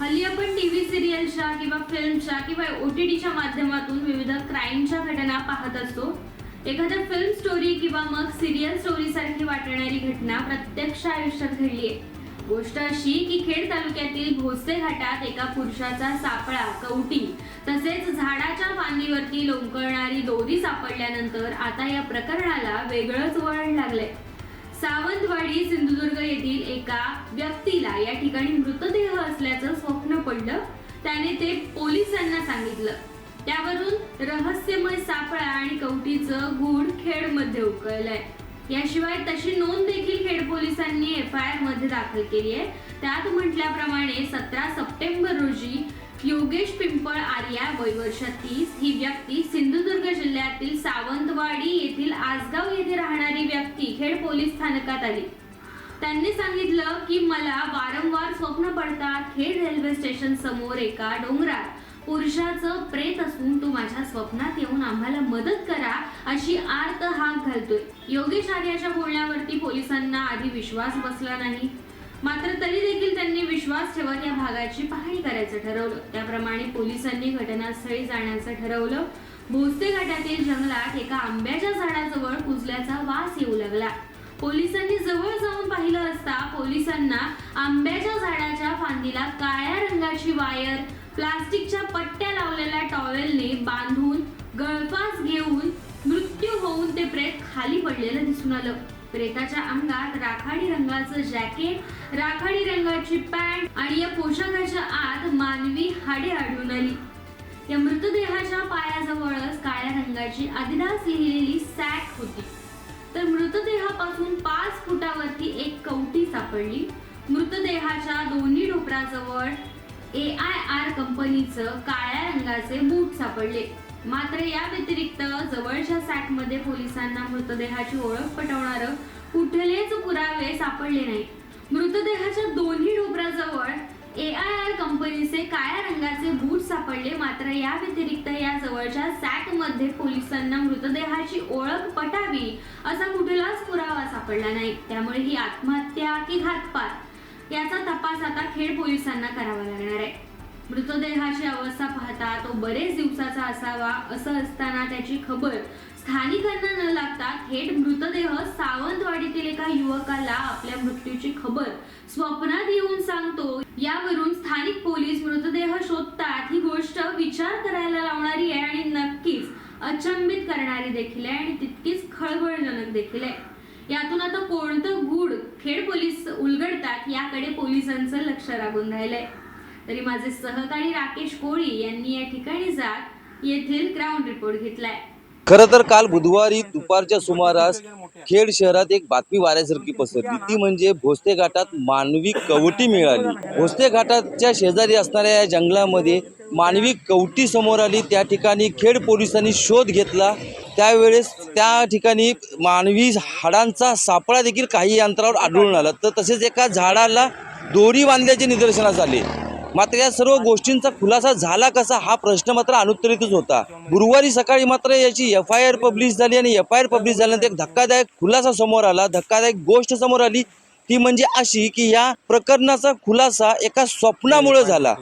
हल्ली आपण टीव्ही सिरियलच्या किंवा फिल्मच्या किंवा ओ टी टीच्या माध्यमातून विविध क्राईमच्या घटना पाहत असतो. एखाद्या फिल्म स्टोरी किंवा मग सिरियल स्टोरी सारखी वाटणारी घटना प्रत्यक्ष आयुष्यात घडली आहे. गोष्ट अशी की खेड तालुक्यातील भोसे घाटात एका पुरुषाचा सापळा कवटी तसेच झाडाच्या फांदीवरती लोंबकळणारी दोरी सापडल्यानंतर आता या प्रकरणाला वेगळंच वळण लागलंय. सावंतवाडी सिंधुदुर्ग येथील एका व्यक्तीला या ठिकाणी मृतदेह असल्याचं स्वप्न पडलं. त्याने ते पोलिसांना सांगितलं. त्यावरून रहस्यमय सापळा आणि कवटीचं खेड खेडमध्ये उकळलंय. याशिवाय तशी नोंद देखील खेड पोलिसांनी एफ आय आरमध्ये दाखल केली आहे. त्यात म्हटल्याप्रमाणे सतरा सप्टेंबर रोजी योगेश पिंपळ आर्या वय वर्ष तीस ही व्यक्ती सिंधुदुर्ग जिल्ह्यातील सावंतवाडी येथील आसगाव येथे राहणारी व्यक्ती खेड पोलीस स्थानकात आली. त्यांनी सांगितलं की मला वारंवार स्वप्न पडतात खेड रेल्वे स्टेशन समोर एका डोंगरात. पुरुषाचं प्रेत असून तो माझ्या स्वप्नात येऊन आम्हाला मदत करा अशी आर्त हाक घालतोय. योगेश आर्याच्या बोलण्यावरती पोलिसांना आधी विश्वास बसला नाही. मात्र तरी देखील त्यांनी विश्वास ठेवत या भागाची पाहणी करायचं ठरवलं. त्याप्रमाणे पोलिसांनी घटनास्थळी जाण्याचं ठरवलं. भोसते घाटातील जंगलात एका आंब्याच्या झाडाजवळ कुजल्याचा वास येऊ लागला. पोलिसांनी जवळ जाऊन पाहिलं असता पोलिसांना आंब्याच्या झाडाच्या फांदीला काळ्या रंगाची वायर प्लास्टिकच्या पट्ट्या लावलेल्या टॉवेलने बांधून गळफास घेऊन मृत्यू होऊन ते प्रेत खाली पडलेलं दिसून आलं. प्रेताच्या अंगात राखाडी रंगाचं जॅकेट राखाडी रंगाची पॅन्ट आणि या पोशाखाच्या आत मानवी हाडे आढळून आली. या मृतदेहाच्या पायाजवळच काळ्या रंगाची आदिदास लिहिलेली सॅक होती. तर मृतदेहापासून पाच फुटावरती एक कवटी सापडली. मृतदेहाच्या दोन्ही ढोपराजवळ ए आय आर कंपनीचं काळ्या रंगाचे बूट सापडले. मात्र या व्यतिरिक्त जवळच्या सॅकमध्ये पोलिसांना मृतदेहाची ओळख पटवणार कुठलेच पुरावे सापडले नाही मृतदेहाच्या दोन्ही ढोपराजवळ ए आय आर कंपनीचे काय बूट सापडले मात्र या व्यतिरिक्त या जवळच्या सॅकमध्ये पोलिसांना मृतदेहाची ओळख पटावी असा कुठलाच पुरावा सापडला नाही. त्यामुळे ही आत्महत्या की घातपात याचा तपास आता खेड पोलिसांना करावा लागणार आहे. मृतदेहाची अवस्था पाहता तो बरेच दिवसाचा असावा असं असताना त्याची खबर स्थानिकांना न लागता थेट मृतदेह सावंतवाडीतील एका युवकाला आपल्या मृत्यूची खबर स्वप्नात येऊन सांगतो. यावरून स्थानिक पोलीस मृतदेह शोधतात ही गोष्ट विचार करायला लावणारी आहे आणि नक्कीच अचंबित करणारी देखील आहे आणि तितकीच खळबळजनक देखील आहे. यातून आता कोणतं गुड खेड पोलीस उलगडतात याकडे पोलिसांचं लक्ष लागून राहिलंय. तरी माझे सहकारी राकेश कोळी यांनी या ठिकाणी जात येथील ग्राउंड रिपोर्ट घेतलाय. खर तर काल बुधवारी दुपारच्या सुमारास खेड शहरात एक बातमी वाऱ्यासारखी पसरली. ती म्हणजे भोसते घाटात मानवी कवटी मिळाली. भोसते घाटाच्या शेजारी असणाऱ्या या जंगलामध्ये मानवी कवटी समोर आली त्या ठिकाणी खेड पोलिसांनी शोध घेतला. त्यावेळेस त्या ठिकाणी मानवी हाडांचा सापळा देखील काही अंतरावर आढळून आला. तर तसेच एका झाडाला दोरी बांधल्याचे निदर्शनास आले. मात्र या सर्व गोष्टींचा खुलासा झाला कसा हा प्रश्न मात्र अनुत्तरितच होता. गुरुवारी सकाळी मात्र याची एफ आय आर पब्लिश झाली आणि एफ आय आर पब्लिश झाल्यानंतर एक धक्कादायक खुलासा समोर आला. धक्कादायक गोष्ट समोर आली ती म्हणजे अशी की या प्रकरणाचा खुलासा एका स्वप्नामुळे झाला.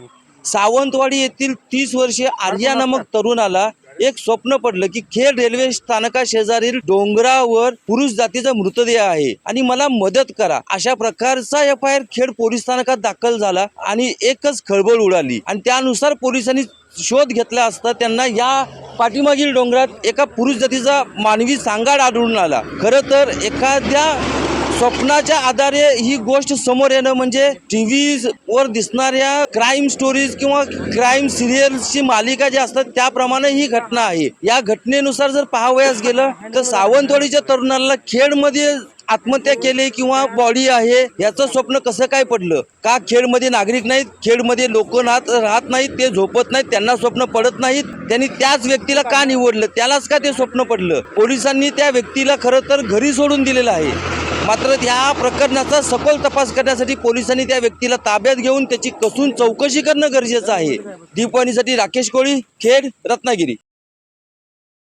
सावंतवाडी येथील तीस वर्षीय आर्या नामक तरुणाला एक स्वप्न पडलं की खेड रेल्वे स्थानका शेजारील डोंगरावर पुरुष जातीचा मृतदेह आहे आणि मला मदत करा. अशा प्रकारचा F I R Khed police स्थानकात दाखल झाला आणि एकच खळबळ उडाली. आणि त्यानुसार पोलिसांनी शोध घेतला असता त्यांना या पाठीमागील डोंगरात एका पुरुष जातीचा मानवी सांगाड आढळून आला. खरं तर एखाद्या स्वप्नाच्या आधारे ही गोष्ट समोर येणं म्हणजे टी वर दिसणाऱ्या क्राईम स्टोरीज किंवा क्राईम सिरियल्सची मालिका जी असतात त्याप्रमाणे ही घटना आहे. या घटनेनुसार जर पाहावयास गेलं तर सावंतवाडीच्या तरुणाला खेडमध्ये आत्महत्या केली किंवा बॉडी आहे याचं स्वप्न कसं काय पडलं? का खेडमध्ये नागरिक नाहीत? खेडमध्ये लोक नात राहत नाहीत? ते झोपत नाहीत? त्यांना स्वप्न पडत नाहीत? त्यांनी त्याच व्यक्तीला का निवडलं? त्यालाच का ते स्वप्न पडलं? पोलिसांनी त्या व्यक्तीला खरं तर घरी सोडून दिलेलं आहे. मात्र या प्रकरणाचा सखोल तपास करण्यासाठी पोलिसांनी त्या व्यक्तीला ताब्यात घेऊन त्याची कसून चौकशी करणं गरजेचं आहे. दीपवाणीसाठी राकेश कोळी खेड रत्नागिरी.